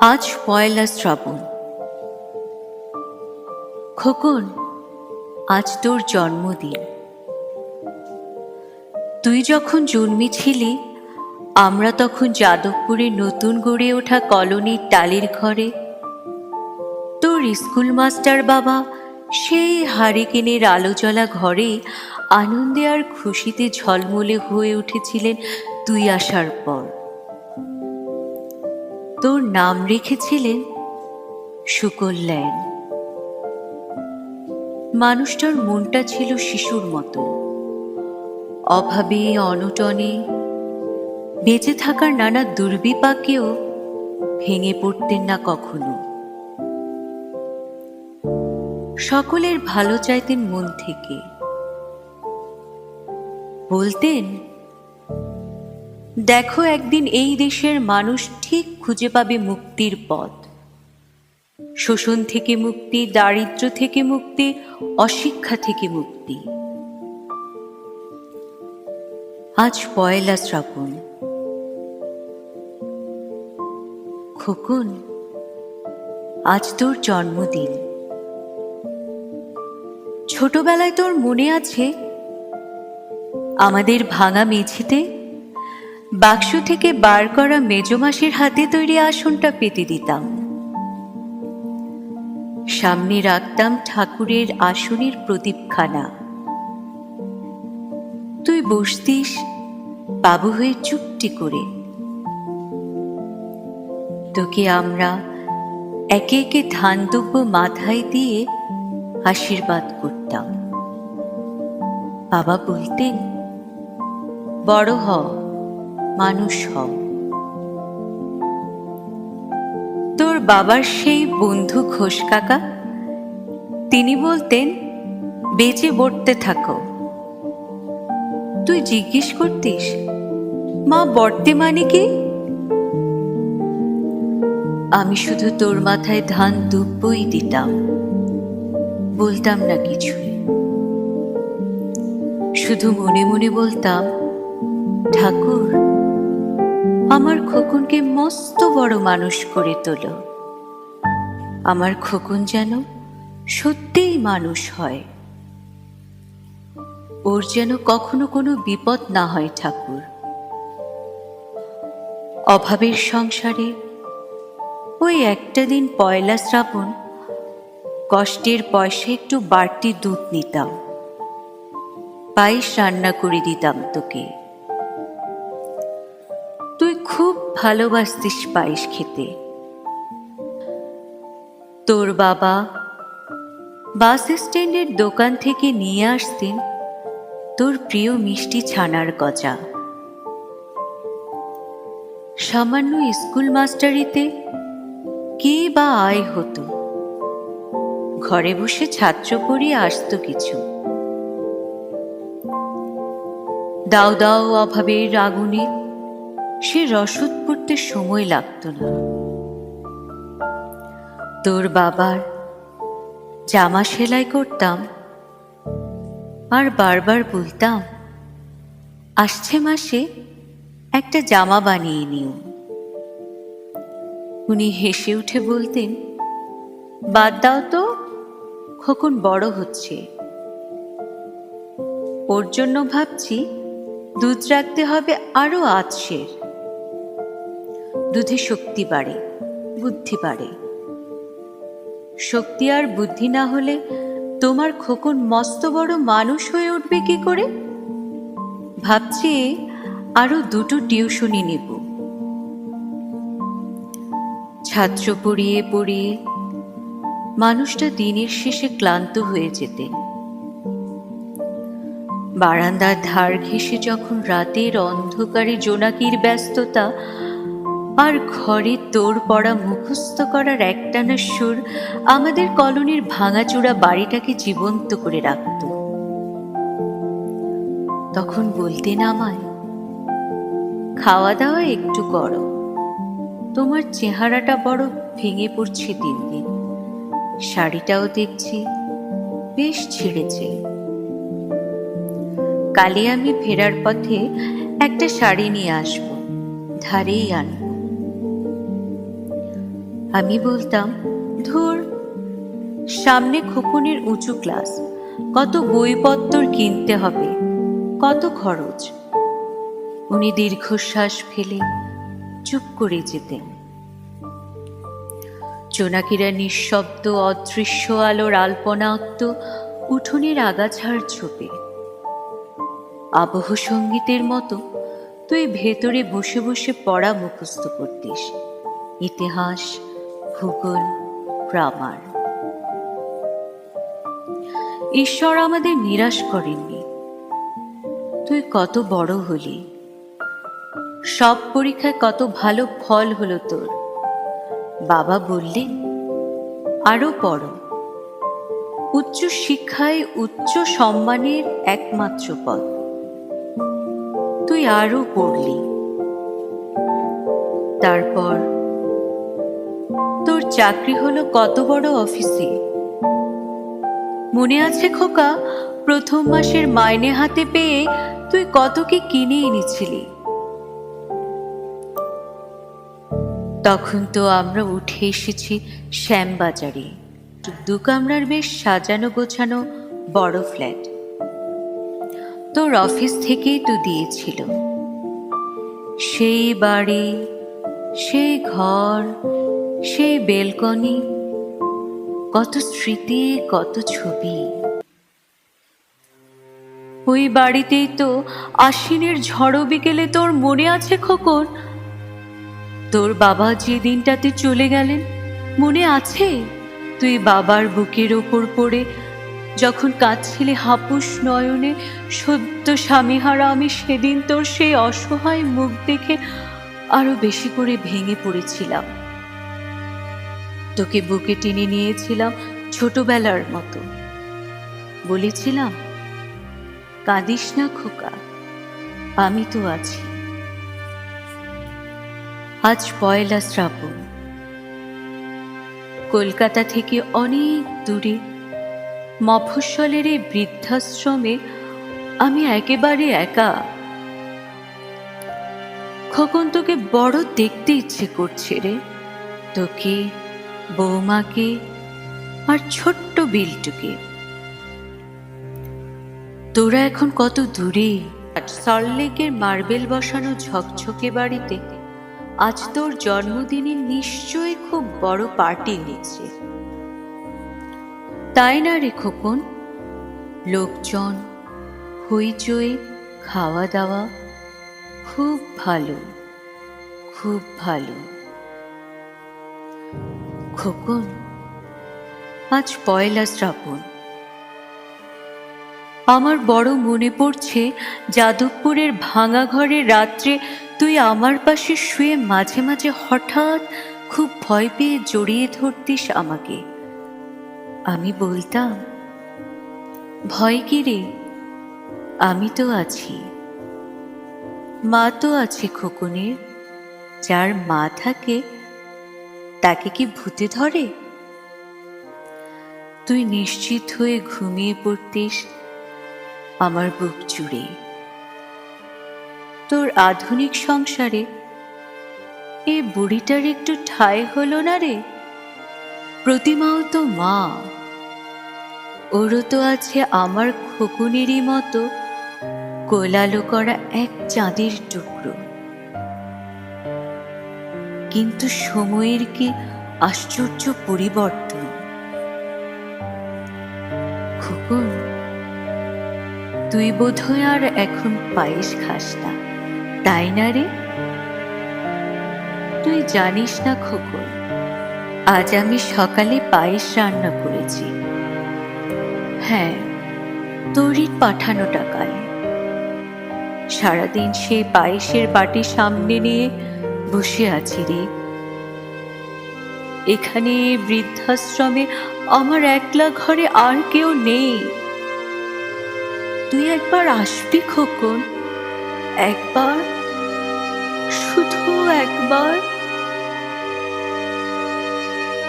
আজ পয়লা শ্রাবণ। খোকন, আজ তোর জন্মদিন। তুই যখন জন্মেছিলি, আমরা তখন যাদবপুরে নতুন গড়ে ওঠা কলোনির টালির ঘরে। তোর স্কুল মাস্টার বাবা সেই হারিকেনের আলো জ্বলা ঘরে আনন্দে আর খুশিতে ঝলমলে হয়ে উঠেছিলেন তুই আসার পর। তোর নাম রেখেছিলেন সুকল্যাণ। মানুষটার মনটা ছিল শিশুর মতো। অভাবে, অনটনে, বেঁচে থাকার নানা দুর্বিপাকেও ভেঙে পড়তেন না কখনো। সকলের ভালো চাইতেন মন থেকে। বলতেন দেখো একদিন এই দেশের মানুষ ঠিক খুঁজে পাবে মুক্তির পথ। শোষণ থেকে মুক্তি, দারিদ্র থেকে মুক্তি, অশিক্ষা থেকে মুক্তি। আজ পয়লা শ্রাবণ। খোকন, আজ তোর জন্মদিন। ছোটবেলায় তোর মনে আছে, আমাদের ভাঙা মেঝেতে বাক্স থেকে বার করা মেজমাসের হাতে তৈরি আসনটা পেতে দিতাম। সামনে রাখতাম ঠাকুরের আসনের প্রদীপখানা। তুই বসতিস? বাবু হয়ে চুপটি করে। তোকে আমরা একে একে ধান দুব্য মাথায় দিয়ে আশীর্বাদ করতাম। বাবা বলতেন, বড় হ। মানুষ হও। তোর বাবার সেই বন্ধু ঘোষ কাকা, তিনি বলতেন, বেঁচে বটতে থাকো। তুই জিজ্ঞেস করতিস, মা বর্তে মানে কি? আমি শুধু তোর মাথায় ধান দুব্বই দিতাম, বলতাম না কিছুই। শুধু মনে মনে বলতাম, ঠাকুর আমার খোকনকে মস্ত বড় মানুষ করে তোলো। আমার খোকন যেন সত্যিই মানুষ হয়। ওর যেন কখনো কোনো বিপদ না হয় ঠাকুর। অভাবের সংসারে ওই একটা দিন পয়লা শ্রাবণ, কষ্টের পয়সা একটু বাড়তি দুধ নিতাম। পায়েস রান্না করে দিতাম তোকে। ভালোবাসতিস পায়েস খেতে। তোর বাবা বাস স্ট্যান্ডের দোকান থেকে নিয়ে আসতেন তোর প্রিয় মিষ্টি ছানার গজা। সামান্য স্কুল মাস্টারিতে কে বা আয় হতো? ঘরে বসে ছাত্র পড়িয়ে আসতো কিছু। দাও দাও অভাবের আগুনে সে রসদ পড়তে সময় লাগতো না। তোর বাবার জামা সেলাই করতাম, আর বারবার বলতাম, আসছে মাসে একটা জামা বানিয়ে নিও। উনি হেসে উঠে বলতেন, বাদ দাও তো, খোকন বড় হচ্ছে। ওর জন্য ভাবছি দুধ রাখতে হবে আরও আতসের দুধে শক্তি বাড়ে, বুদ্ধি বাড়ে। শক্তি আর বুদ্ধি না হলে তোমার খোকন মস্ত বড় মানুষ হয়ে উঠবে কি করে? ভাবছি আরও দুটো টিউশনি নেব। ছাত্র পড়িয়ে পড়িয়ে মানুষটা দিনের শেষে ক্লান্ত হয়ে যেতেন বারান্দার ধার ঘেঁষে যখন রাতের অন্ধকারে জোনাকির ব্যস্ততা আর ঘরে তোর পড়া মুখস্থ করার একটানা সুর আমাদের কলোনির ভাঙাচোরা বাড়িটাকে জীবন্ত করে রাখত। তখন বলতেন আমায়, খাওয়া দাওয়া একটু করো। তোমার চেহারাটা বড় ভেঙে পড়ছে দিন দিন। শাড়িটাও দেখছি, বেশ ছিঁড়েছে। কালে আমি ফেরার পথে একটা শাড়ি নিয়ে আসব, ধারেই আনব। আমি বলতাম, ধুর, সামনে খোকনের উঁচু ক্লাস। কত বইপত্তর কিনতে হবে, কত খরচ। উনি দীর্ঘশ্বাস ফেলে চুপ করে যেতেন। জোনাকিরা নিঃশব্দ, অদৃশ্য আলোর আলপনা আঁকত উঠোনের আগাছার ছোপে। আবহ সঙ্গীতের মতো তুই ভেতরে বসে বসে পড়া মুখস্থ করতিস। ইতিহাস ভূগোল গ্রামার ঈশ্বর আমাদের নিরাশ করেননি। তুই কত বড় হলি। সব পরীক্ষায় কত ভালো ফল হলো তোর। বাবা বললেন, আরও পড়ো। উচ্চ শিক্ষায় উচ্চ সম্মানের একমাত্র পথ। তুই আরও পড়লি। তারপর তোর চাকরি হলো কত বড় অফিসে মনে আছে খোকা, প্রথম মাসের মাইনে হাতে পেয়ে তুই কত কি কিনে এনেছিলি? তখন তো আমরা উঠে এসেছি শ্যামবাজারে। দু কামরার বেশ সাজানো গোছানো বড় ফ্ল্যাট তোর অফিস থেকেই তো দিয়েছিল। সেই বাড়ি, সেই ঘর সেই বেলকনি, কত স্মৃতি, কত ছবি। ওই বাড়িতেই তো আশ্বিনের ঝড়ো বিকেলে তোর মনে আছে খোকন? তোর বাবা যে দিনটাতে চলে গেলেন, মনে আছে? তুই বাবার বুকের ওপর পড়ে যখন কাঁদছিলে হাপুস নয়নে, সদ্য স্বামীহারা, আমি সেদিন তোর সেই অসহায় মুখ দেখে আরও বেশি করে ভেঙে পড়েছিলাম। তোকে বুকে টেনে নিয়েছিলাম ছোটবেলার মতো। বলেছিলাম, কাঁদিস না খোকা, আমি তো আছি। আজ পয়লা শ্রাবণ। কলকাতা থেকে অনেক দূরে, মফস্বলের এই বৃদ্ধাশ্রমে আমি একেবারে একা। খোকন তোকে বড় দেখতে ইচ্ছে করছে রে। তোকে বৌমাকে আর ছোট্ট বিলটুকে। তোরা এখন কত দূরে? সল্টলেকের মার্বেল বসানো ঝকঝকে বাড়িতে আজ তোর জন্মদিনে নিশ্চয়ই খুব বড় পার্টি নিচ্ছে তাই না রে খোকন? লোকজন, হইচই, খাওয়া দাওয়া, খুব ভালো খুব ভালো। খোকন, আজ পয়লা শ্রাবণ। আমার বড় মনে পড়ছে যাদবপুরের ভাঙা ঘরের রাত্রে তুই আমার পাশে শুয়ে মাঝে মাঝে হঠাৎ খুব ভয় পেয়ে জড়িয়ে ধরতিস আমাকে। আমি বলতাম, ভয় কি রে? আমি তো আছি। মা তো আছে খোকনের, যার মা থাকে তাকে কি ভূতে ধরে? তুই নিশ্চিত হয়ে ঘুমিয়ে পড়তিস আমার বুক জুড়ে। তোর আধুনিক সংসারে এ বুড়িটার একটু ঠাঁই হলো না রে? প্রতিমাও তো মা। ওরও তো আছে আমার খোকুনেরই মতো কোলালো করা এক চাঁদের টুকরো। কিন্তু সময়ের কি আশ্চর্য পরিবর্তন? খোকন, তুই বোধহয় আর এখন পায়েস খাস না, তাই না রে? তুই জানিস না খোকন, আজ আমি সকালে পায়েস রান্না করেছি। হ্যাঁ তরির পাঠানো টাকায় সারাদিন সেই পায়েসের বাটি সামনে নিয়ে বসে আছি রে। এখানে বৃদ্ধাশ্রমে আমার একলা ঘরে আর কেউ নেই। তুই একবার আসবি খোকন। একবার, শুধু একবার।